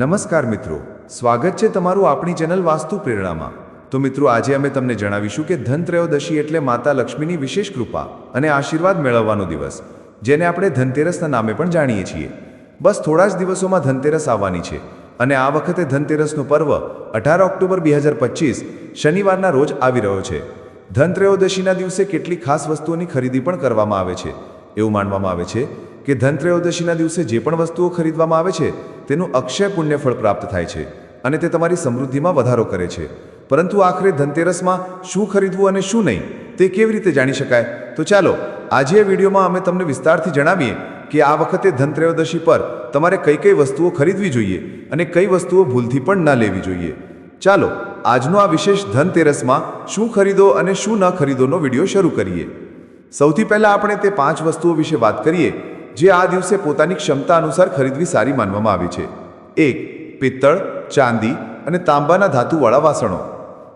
નમસ્કાર મિત્રો. સ્વાગત છે તમારું આપણી ચેનલ વાસ્તુ પ્રેરણામાં. તો મિત્રો, આજે અમે તમને જણાવીશું કે ધનત્રયોદશી એટલે માતા લક્ષ્મીની વિશેષ કૃપા અને આશીર્વાદ મેળવવાનો દિવસ, જેને આપણે ધનતેરસના નામે પણ જાણીએ છીએ. બસ થોડા જ દિવસોમાં ધનતેરસ આવવાની છે અને આ વખતે ધનતેરસનું પર્વ અઢાર ઓક્ટોબર બે હજાર પચીસ, શનિવારના રોજ આવી રહ્યો છે. ધનત્રયોદશીના દિવસે કેટલી ખાસ વસ્તુઓની ખરીદી પણ કરવામાં આવે છે. એવું માનવામાં આવે છે કે ધનત્રયોદશીના દિવસે જે પણ વસ્તુઓ ખરીદવામાં આવે છે, તેનું અક્ષય પુણ્ય ફળ પ્રાપ્ત થાય છે અને તે તમારી સમૃદ્ધિમાં વધારો કરે છે. પરંતુ આખરે ધનતેરસમાં શું ખરીદવું અને શું નહીં, તે કેવી રીતે જાણી શકાય? તો ચાલો, આજે વિડીયોમાં અમે તમને વિસ્તારથી જણાવીએ કે આ વખતે ધનત્રયોદશી પર તમારે કઈ કઈ વસ્તુઓ ખરીદવી જોઈએ અને કઈ વસ્તુઓ ભૂલથી પણ ન લેવી જોઈએ. ચાલો, આજનો આ વિશેષ ધનતેરસમાં શું ખરીદો અને શું ન ખરીદોનો વીડિયો શરૂ કરીએ. સૌથી પહેલાં આપણે તે પાંચ વસ્તુઓ વિશે વાત કરીએ જે આ દિવસે પોતાની ક્ષમતા અનુસાર ખરીદવી સારી માનવામાં આવી છે. એક, પિત્તળ, ચાંદી અને તાંબાના ધાતુવાળા વાસણો.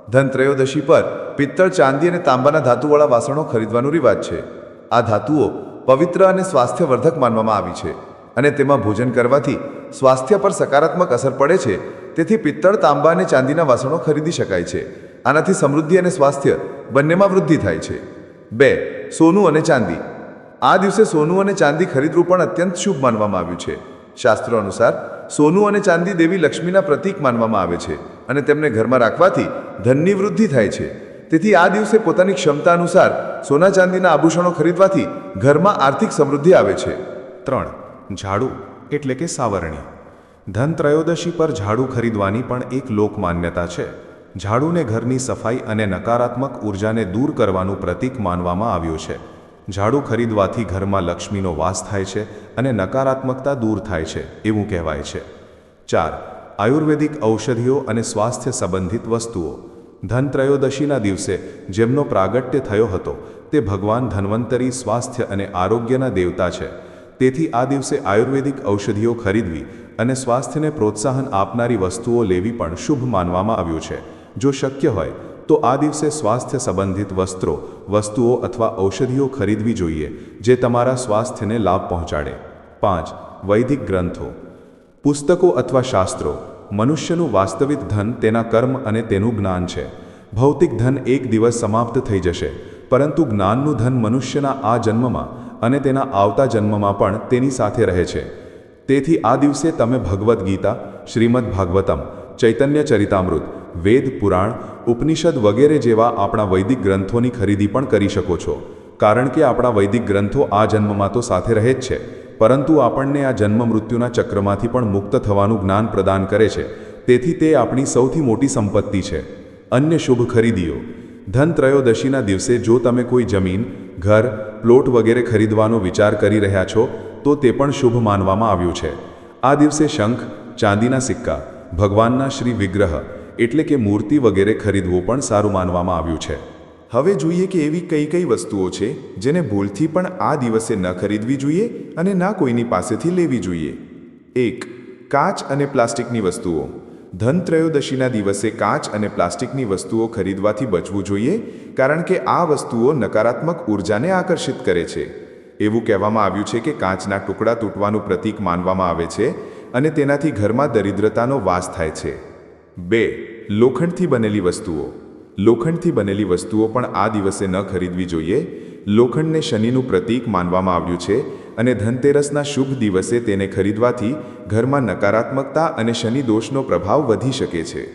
ધનત્રયોદશી પર પિત્તળ, ચાંદી અને તાંબાના ધાતુવાળા વાસણો ખરીદવાનો રિવાજ છે. આ ધાતુઓ પવિત્ર અને સ્વાસ્થ્યવર્ધક માનવામાં આવી છે અને તેમાં ભોજન કરવાથી સ્વાસ્થ્ય પર સકારાત્મક અસર પડે છે. તેથી પિત્તળ, તાંબા અને ચાંદીના વાસણો ખરીદી શકાય છે. આનાથી સમૃદ્ધિ અને સ્વાસ્થ્ય બંનેમાં વૃદ્ધિ થાય છે. બે, સોનું અને ચાંદી. આ દિવસે સોનું અને ચાંદી ખરીદવું પણ અત્યંત શુભ માનવામાં આવ્યું છે. શાસ્ત્રો અનુસાર, સોનું અને ચાંદી દેવી લક્ષ્મીના પ્રતીક માનવામાં આવે છે અને તેમને ઘરમાં રાખવાથી ધનની વૃદ્ધિ થાય છે. તેથી આ દિવસે પોતાની ક્ષમતા અનુસાર સોના ચાંદીના આભૂષણો ખરીદવાથી ઘરમાં આર્થિક સમૃદ્ધિ આવે છે. ત્રણ, ઝાડુ એટલે કે સાવરણી. ધન ત્રયોદશી પર ઝાડુ ખરીદવાની પણ એક લોકમાન્યતા છે. ઝાડુને ઘરની સફાઈ અને નકારાત્મક ઉર્જાને દૂર કરવાનું પ્રતીક માનવામાં આવ્યું છે. ઝાડુ ખરીદવાથી ઘરમાં લક્ષ્મીનો વાસ થાય છે અને નકારાત્મકતા દૂર થાય છે, એવું કહેવાય છે. ચાર, આયુર્વેદિક ઔષધિઓ અને સ્વાસ્થ્ય સંબંધિત વસ્તુઓ. ધનત્રયોદશીના દિવસે જેમનો પ્રાગટ્ય થયો હતો, તે ભગવાન ધન્વંતરી સ્વાસ્થ્ય અને આરોગ્યના દેવતા છે. તેથી આ દિવસે આયુર્વેદિક ઔષધિઓ ખરીદવી અને સ્વાસ્થ્યને પ્રોત્સાહન આપનારી વસ્તુઓ લેવી પણ શુભ માનવામાં આવ્યું છે. જો શક્ય હોય તો આ દિવસે સ્વાસ્થ્ય સંબંધિત વસ્ત્રો, વસ્તુઓ અથવા ઔષધિઓ ખરીદવી જોઈએ, જે તમારા સ્વાસ્થ્યને લાભ પહોંચાડે. પાંચ, વૈદિક ગ્રંથો. પુસ્તકો અથવા શાસ્ત્રો. મનુષ્યનું વાસ્તવિક ધન તેના કર્મ અને તેનું જ્ઞાન છે. ભૌતિક ધન એક દિવસ સમાપ્ત થઈ જશે, પરંતુ જ્ઞાનનું ધન મનુષ્યના આ જન્મમાં અને તેના આવતા જન્મમાં પણ તેની સાથે રહે છે. તેથી આ દિવસે તમે ભગવદ્ ગીતા, શ્રીમદ ભાગવતમ, ચૈતન્ય ચરિતામૃત વેદ, પુરાણ, ઉપનિષદ વગેરે જેવા આપણા વૈદિક ગ્રંથોની ખરીદી પણ કરી શકો છો. કારણ કે આપણા વૈદિક ગ્રંથો આ જન્મમાં તો સાથે રહે જ છે. પરંતુ આપણને આ જન્મ મૃત્યુના ચક્રમાંથી પણ મુક્ત થવાનું જ્ઞાન પ્રદાન કરે છે. તેથી તે આપણી સૌથી મોટી સંપત્તિ છે. અન્ય શુભ ખરીદીઓ. ધન ત્રયોદશીના દિવસે જો તમે કોઈ જમીન, ઘર, પ્લોટ વગેરે ખરીદવાનો વિચાર કરી રહ્યા છો, તો તે પણ શુભ માનવામાં આવ્યું છે. આ દિવસે શંખ, ચાંદીના સિક્કા, ભગવાનના શ્રી વિગ્રહ એટલે કે મૂર્તિ વગેરે ખરીદવું પણ સારું માનવામાં આવ્યું છે. હવે જોઈએ કે એવી કઈ કઈ વસ્તુઓ છે જેને ભૂલથી પણ આ દિવસે ન ખરીદવી જોઈએ અને ના કોઈની પાસેથી લેવી જોઈએ. એક, કાચ અને પ્લાસ્ટિકની વસ્તુઓ. ધન ત્રયોદશીના દિવસે કાચ અને પ્લાસ્ટિકની વસ્તુઓ ખરીદવાથી બચવું જોઈએ કારણ કે આ વસ્તુઓ નકારાત્મક ઉર્જાને આકર્ષિત કરે છે. એવું કહેવામાં આવ્યું છે કે કાચના ટુકડા તૂટવાનું પ્રતીક માનવામાં આવે છે અને તેનાથી ઘરમાં દરિદ્રતાનો વાસ થાય છે. બે, લોખંડથી બનેલી વસ્તુઓ. લોખંડથી બનેલી વસ્તુઓ પણ આ દિવસે ન ખરીદવી જોઈએ. લોખંડને શનિનું પ્રતીક માનવામાં આવ્યું છે અને ધનતેરસના શુભ દિવસે તેને ખરીદવાથી ઘરમાં નકારાત્મકતા અને શનિ દોષનો પ્રભાવ વધી શકે છે.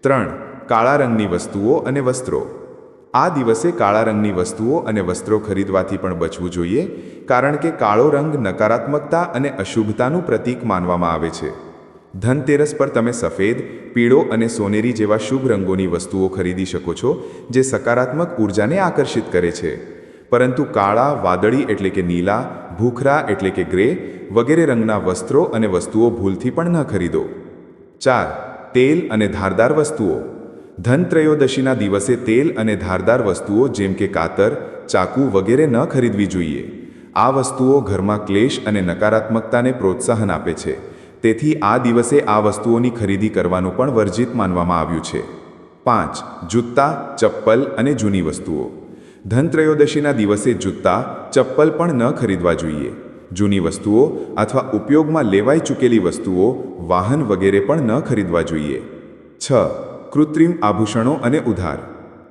ત્રણ, કાળા રંગની વસ્તુઓ અને વસ્ત્રો. આ દિવસે કાળા રંગની વસ્તુઓ અને વસ્ત્રો ખરીદવાથી પણ બચવું જોઈએ, કારણ કે કાળો રંગ નકારાત્મકતા અને અશુભતાનું પ્રતીક માનવામાં આવે છે. ધનતેરસ પર તમે સફેદ પીળો અને સોનેરી જેવા શુભ રંગોની વસ્તુઓ ખરીદી શકો છો, જે સકારાત્મક ઉર્જાને આકર્ષિત કરે છે. પરંતુ કાળા, વાદળી એટલે કે નીલા, ભૂખરા એટલે કે ગ્રે, વગેરે રંગના વસ્ત્રો અને વસ્તુઓ ભૂલથી પણ ન ખરીદો. ચાર, તેલ અને ધારદાર વસ્તુઓ. ધન ત્રયોદશીના દિવસે તેલ અને ધારદાર વસ્તુઓ જેમ કે કાતર, ચાકુ વગેરે ન ખરીદવી જોઈએ. આ વસ્તુઓ ઘરમાં ક્લેશ અને નકારાત્મકતાને પ્રોત્સાહન આપે છે. તેથી આ દિવસે આ વસ્તુઓની ખરીદી કરવાનું પણ વર્જિત માનવામાં આવ્યું છે. પાંચ, જૂતા, ચપ્પલ અને જૂની વસ્તુઓ. ધનત્રયોદશીના દિવસે જૂતા, ચપ્પલ પણ ન ખરીદવા જોઈએ. જૂની વસ્તુઓ અથવા ઉપયોગમાં લેવાઈ ચૂકેલી વસ્તુઓ, વાહન વગેરે પણ ન ખરીદવા જોઈએ. છ, કૃત્રિમ આભૂષણો અને ઉધાર.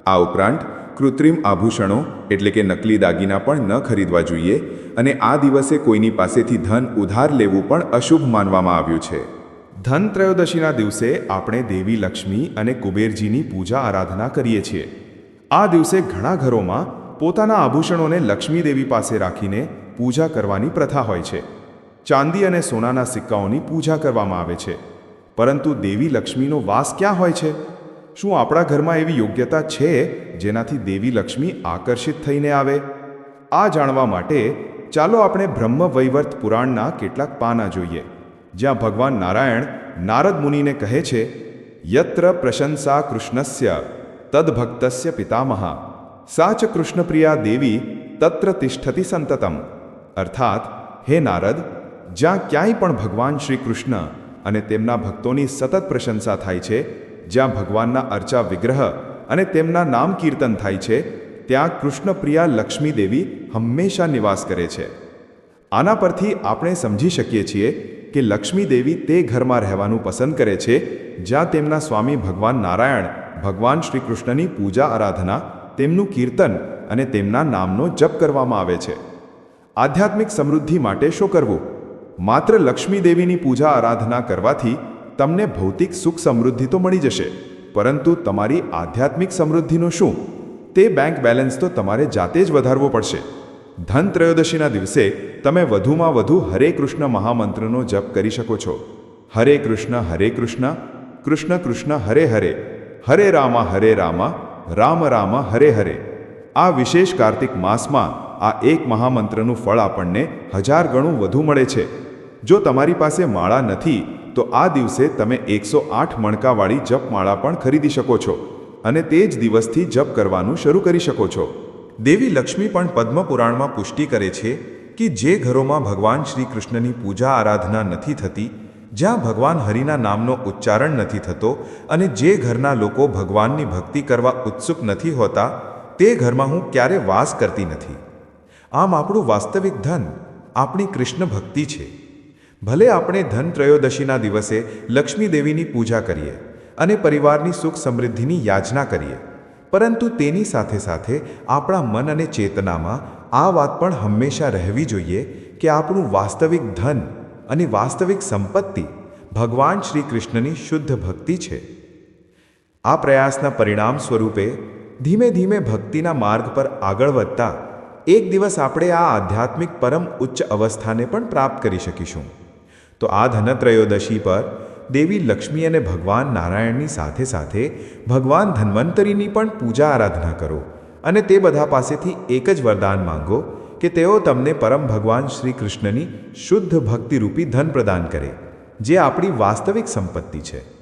આ ઉપરાંત કૃત્રિમ આભૂષણો, એટલે કે નકલી દાગીના પણ ન ખરીદવા જોઈએ અને આ દિવસે કોઈની પાસેથી ધન ઉધાર લેવું પણ અશુભ માનવામાં આવ્યું છે. ધન ત્રયોદશીના દિવસે આપણે દેવી લક્ષ્મી અને કુબેરજીની પૂજા આરાધના કરીએ છીએ. આ દિવસે ઘણા ઘરોમાં પોતાના આભૂષણોને લક્ષ્મી દેવી પાસે રાખીને પૂજા કરવાની પ્રથા હોય છે. ચાંદી અને સોનાના સિક્કાઓની પૂજા કરવામાં આવે છે. પરંતુ દેવી લક્ષ્મીનો વાસ ક્યાં હોય છે? શું આપણા ઘરમાં એવી યોગ્યતા છે જેનાથી દેવી લક્ષ્મી આકર્ષિત થઈને આવે? આ જાણવા માટે ચાલો આપણે બ્રહ્મ વૈવર્ત પુરાણના કેટલાક પાના જોઈએ, જ્યાં ભગવાન નારાયણ નારદ મુનિને કહે છે, યત્ર પ્રશંસા કૃષ્ણસ્ય તદભક્તસ્ય પિતામહા, સાચ કૃષ્ણપ્રિયા દેવી તત્ર તિષ્ઠતિ સંતતમ. અર્થાત, હે નારદ, જ્યાં ક્યાંય પણ ભગવાન શ્રી કૃષ્ણ અને તેમના ભક્તોની સતત પ્રશંસા થાય છે જ્યાં ભગવાનના અર્ચા વિગ્રહ અને તેમના નામ કીર્તન થાય છે, ત્યાં કૃષ્ણપ્રિયા લક્ષ્મી દેવી હંમેશા નિવાસ કરે છે. આના પરથી આપણે સમજી શકીએ છીએ કે લક્ષ્મી દેવી તે ઘરમાં રહેવાનું પસંદ કરે છે, જ્યાં તેમના સ્વામી ભગવાન નારાયણ, ભગવાન શ્રી કૃષ્ણની પૂજા આરાધના, તેમનું કીર્તન અને તેમના નામનો જપ કરવામાં આવે છે. આધ્યાત્મિક સમૃદ્ધિ માટે શું કરવું? માત્ર લક્ષ્મી દેવીની પૂજા આરાધના કરવાથી તમને ભૌતિક સુખ સમૃદ્ધિ તો મળી જશે, પરંતુ તમારી આધ્યાત્મિક સમૃદ્ધિનું શું? તે બેંક બેલેન્સ તો તમારે જાતે જ વધારવો પડશે. ધન ત્રયોદશીના દિવસે તમે વધુમાં વધુ હરે કૃષ્ણ મહામંત્રનો જપ કરી શકો છો. હરે કૃષ્ણ હરે કૃષ્ણ કૃષ્ણ કૃષ્ણ, હરે હરે હરે રામા હરે રામા, રામ રામ, હરે હરે. આ વિશેષ કાર્તિક માસમાં આ એક મહામંત્રનું ફળ આપણને હજાર ગણું વધુ મળે છે. જો તમારી પાસે માળા નથી તો આ દિવસે તમે એકસો આઠ મણકાવાળી જપમાળા પણ ખરીદી શકો છો અને તે જ દિવસથી જપ કરવાનું શરૂ કરી શકો છો. દેવી લક્ષ્મી પણ પદ્મપુરાણમાં પુષ્ટિ કરે છે કે જે ઘરોમાં ભગવાન શ્રી કૃષ્ણની પૂજા આરાધના નથી થતી, જ્યાં ભગવાન હરિના નામનો ઉચ્ચારણ નથી થતો અને જે ઘરના લોકો ભગવાનની ભક્તિ કરવા ઉત્સુક નથી હોતા, તે ઘરમાં હું ક્યારે વાસ કરતી નથી. આમ આપણું વાસ્તવિક ધન આપણી કૃષ્ણ ભક્તિ છે. ભલે આપણે ધન ત્રયોદશીના દિવસે લક્ષ્મી દેવીની પૂજા કરીએ અને પરિવારની સુખ સમૃદ્ધિની યાચના કરીએ, પરંતુ તેની સાથે સાથે આપણા મન અને ચેતનામાં આ વાત પણ હંમેશા રહેવી જોઈએ કે આપણું વાસ્તવિક ધન અને વાસ્તવિક સંપત્તિ ભગવાન શ્રી કૃષ્ણની શુદ્ધ ભક્તિ છે. આ પ્રયાસના પરિણામ સ્વરૂપે ધીમે ધીમે ભક્તિના માર્ગ પર આગળ વધતા એક દિવસ આપણે આ આધ્યાત્મિક પરમ ઉચ્ચ અવસ્થાને પણ પ્રાપ્ત કરી શકીશું. તો આ ધનત્રયોદશી પર દેવી લક્ષ્મી અને ભગવાન નારાયણની સાથે સાથે ભગવાન ધન્વંતરીની પણ પૂજા આરાધના કરો અને તે બધા પાસેથી એક જ વરદાન માંગો કે તેઓ તમને પરમ ભગવાન શ્રી કૃષ્ણની શુદ્ધ ભક્તિરૂપી ધન પ્રદાન કરે, જે આપણી વાસ્તવિક સંપત્તિ છે.